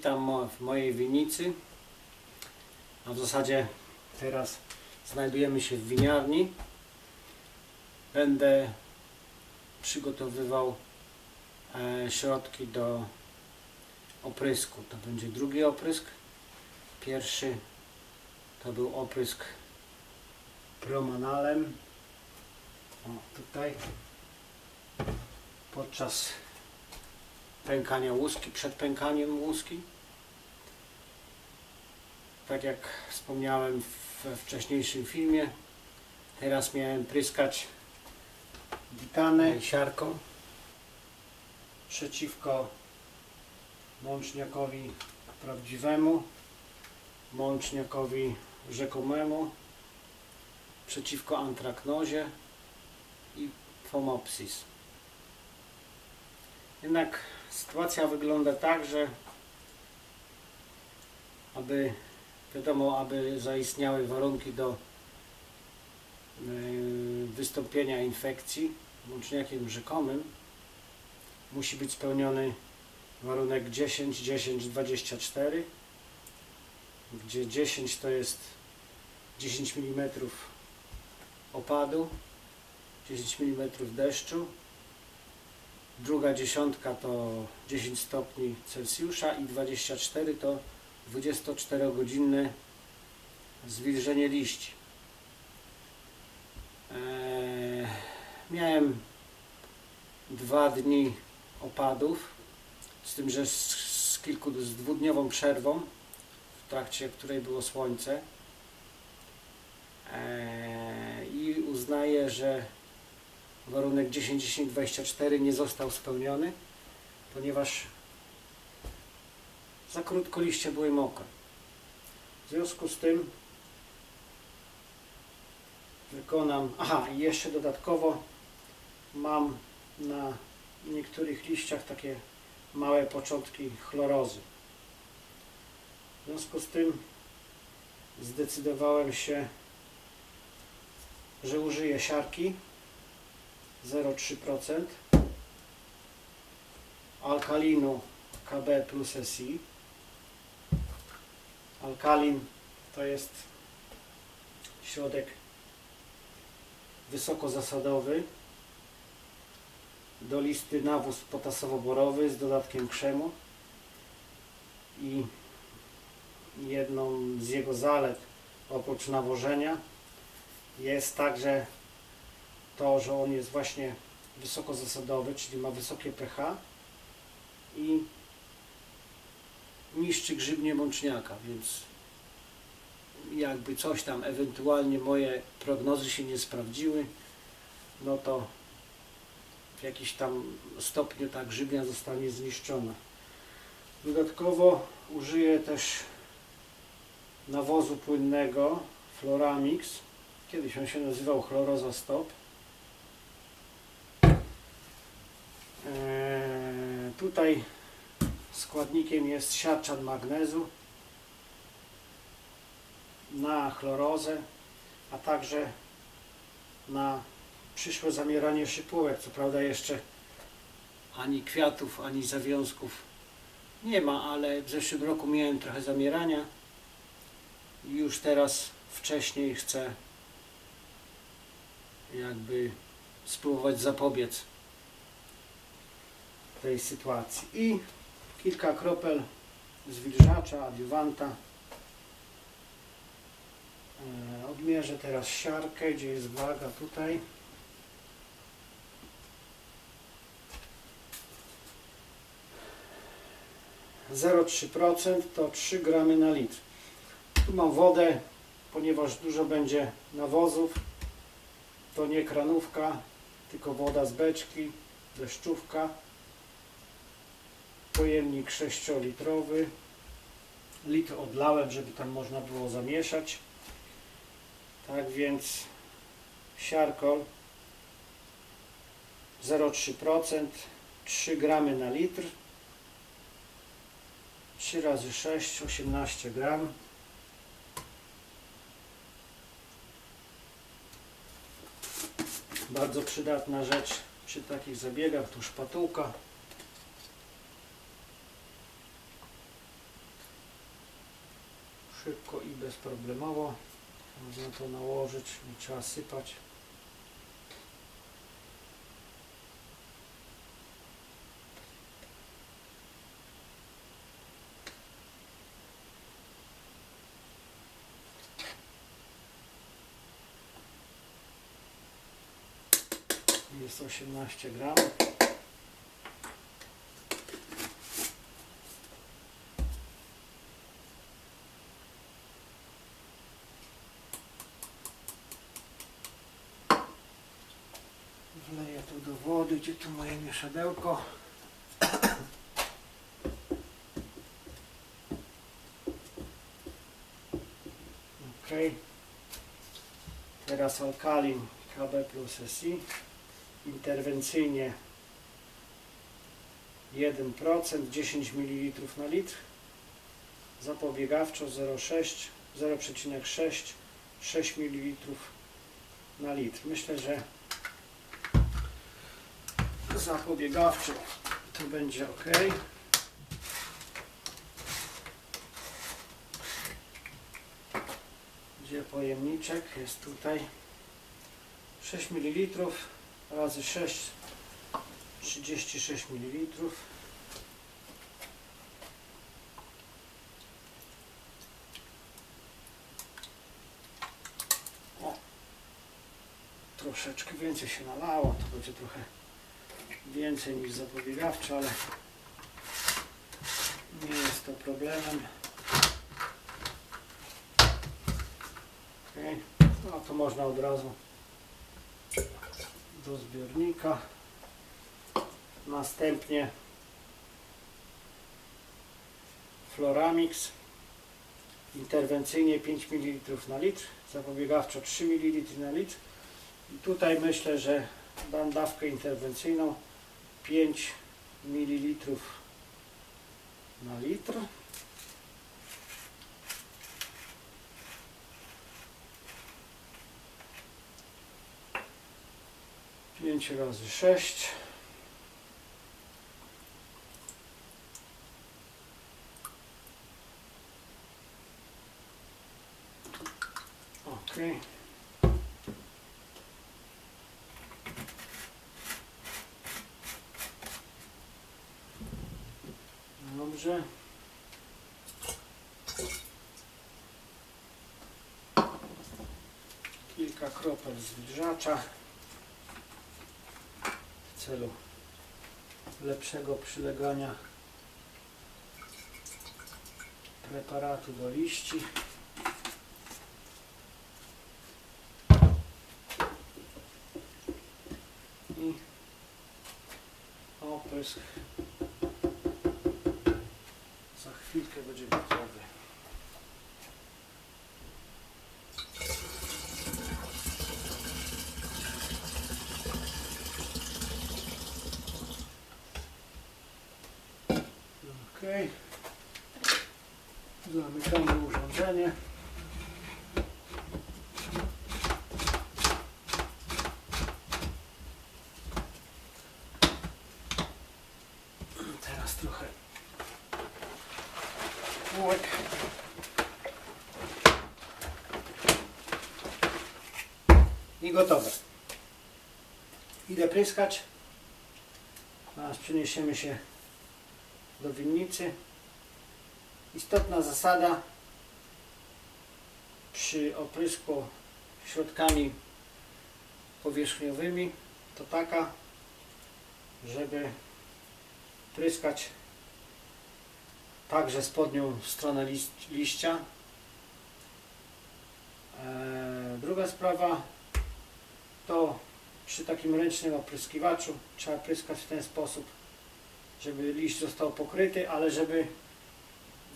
Witam w mojej winnicy. A w zasadzie teraz znajdujemy się w winiarni. Będę przygotowywał e, środki do oprysku. To będzie drugi oprysk. Pierwszy to był oprysk promanalem. O, tutaj podczas pękania łuski, przed pękaniem łuski. Tak jak wspomniałem we wcześniejszym filmie, teraz miałem pryskać ditanę siarką przeciwko mączniakowi prawdziwemu, mączniakowi rzekomemu, przeciwko antraknozie i fomopsis. Jednak sytuacja wygląda tak, że aby wiadomo, aby zaistniały warunki do yy, wystąpienia infekcji łączniakiem rzekomym, musi być spełniony warunek 10, 10, 24, gdzie 10 to jest 10 mm opadu, 10 mm deszczu, druga dziesiątka to 10 stopni Celsjusza i 24 to 24-godzinne zwilżenie liści. Eee, miałem dwa dni opadów, z tym, że z, z kilku, z dwudniową przerwą, w trakcie której było słońce. Eee, I uznaję, że warunek 10-10-24 nie został spełniony, ponieważ za krótko liście były mokre. W związku z tym wykonam, aha i jeszcze dodatkowo mam na niektórych liściach takie małe początki chlorozy. W związku z tym zdecydowałem się, że użyję siarki 0,3% alkalinu KB plus SI. Alkalin to jest środek wysokozasadowy do listy nawóz potasowo-borowy z dodatkiem krzemu i jedną z jego zalet oprócz nawożenia jest także to, że on jest właśnie wysokozasadowy, czyli ma wysokie pH i niszczy grzybnie mączniaka, więc jakby coś tam ewentualnie moje prognozy się nie sprawdziły, no to w jakiś tam stopniu ta grzybnia zostanie zniszczona. Dodatkowo użyję też nawozu płynnego Floramix. Kiedyś on się nazywał Chloroza Stop. Eee, tutaj składnikiem jest siarczan magnezu na chlorozę, a także na przyszłe zamieranie szypułek. Co prawda jeszcze ani kwiatów, ani zawiązków nie ma, ale w zeszłym roku miałem trochę zamierania i już teraz wcześniej chcę jakby spróbować zapobiec tej sytuacji. I kilka kropel zwilżacza, adiuwanta. E, Odmierzę teraz siarkę, gdzie jest waga tutaj. Procent to 3 gramy na litr. Tu mam wodę, ponieważ dużo będzie nawozów. To nie kranówka, tylko woda z beczki, deszczówka pojemnik 6-litrowy. Litr odlałem, żeby tam można było zamieszać. Tak więc siarkol 0,3%, 3 gramy na litr. 3 razy 6, 18 gram. Bardzo przydatna rzecz przy takich zabiegach, tu szpatułka. Szybko i bezproblemowo. Można to nałożyć, nie trzeba sypać. Jest 18 gram. Gdzie tu moje mieszadełko. Ok. Teraz alkalin KB plus SI. Interwencyjnie 1%, 10 ml na litr. Zapobiegawczo 0,6, 0,6, 6 ml na litr. Myślę, że zapobiegawczy to będzie ok. Gdzie pojemniczek? Jest tutaj 6 ml razy 6 36 ml troszeczkę więcej się nalało to będzie trochę więcej niż zapobiegawcze, ale nie jest to problemem. Okay. No to można od razu do zbiornika. Następnie Floramix interwencyjnie 5 ml na litr, zapobiegawczo 3 ml na litr. I tutaj myślę, że dam dawkę interwencyjną 5 ml na litr. Pięć razy sześć. Okej. Kropel zwilżacza w celu lepszego przylegania preparatu do liści. I oprysk za chwilkę będzie gotowy. Ok. Zamykamy urządzenie. Teraz trochę kółek. I gotowe. Idę pryskać. Teraz przeniesiemy się do winnicy. Istotna zasada przy oprysku środkami powierzchniowymi to taka, żeby pryskać także spodnią stronę liścia. Eee, druga sprawa to przy takim ręcznym opryskiwaczu trzeba pryskać w ten sposób, żeby liść został pokryty, ale żeby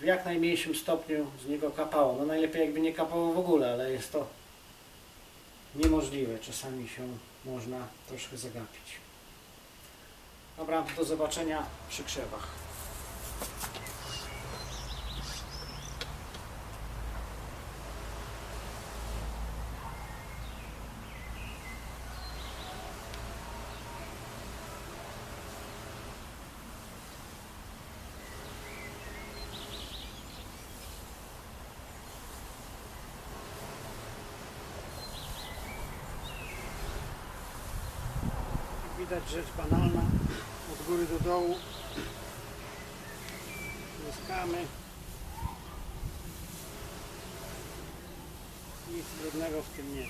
w jak najmniejszym stopniu z niego kapało. No najlepiej jakby nie kapało w ogóle, ale jest to niemożliwe. Czasami się można troszkę zagapić. Dobra, do zobaczenia przy krzewach. Widać rzecz banalna. Od góry do dołu. Pryskamy. Nic trudnego w tym nie ma.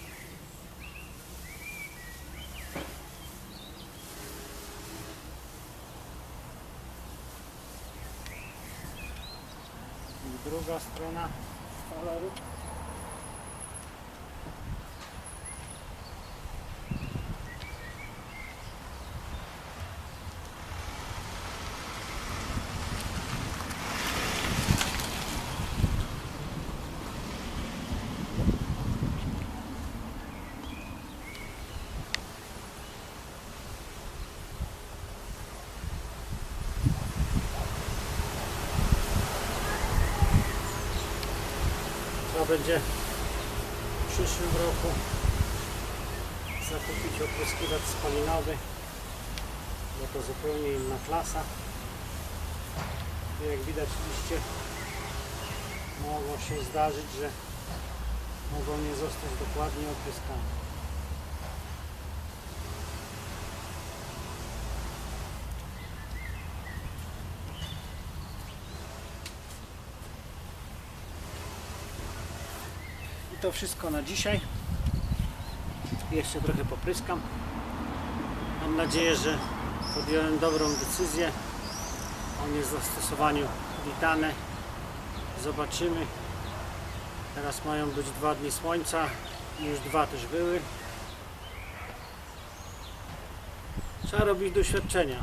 Druga strona koloru. Będzie w przyszłym roku zakupić opryskiwacz spalinowy, bo to zupełnie inna klasa. Jak widać liście mogło się zdarzyć, że mogą nie zostać dokładnie opryskane. To wszystko na dzisiaj. Jeszcze trochę popryskam. Mam nadzieję, że podjąłem dobrą decyzję. On jest w zastosowaniu witane. Zobaczymy. Teraz mają być dwa dni słońca. Już dwa też były. Trzeba robić doświadczenia.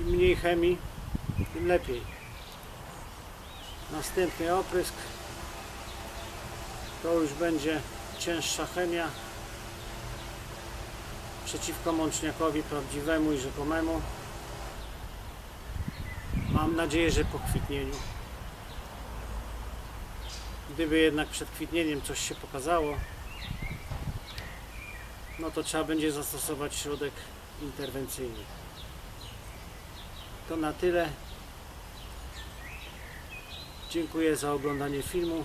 Im mniej chemii, tym lepiej. Następny oprysk to już będzie cięższa chemia przeciwko mączniakowi prawdziwemu i rzekomemu. Mam nadzieję, że po kwitnieniu. Gdyby jednak przed kwitnieniem coś się pokazało, no to trzeba będzie zastosować środek interwencyjny. To na tyle. Dziękuję za oglądanie filmu.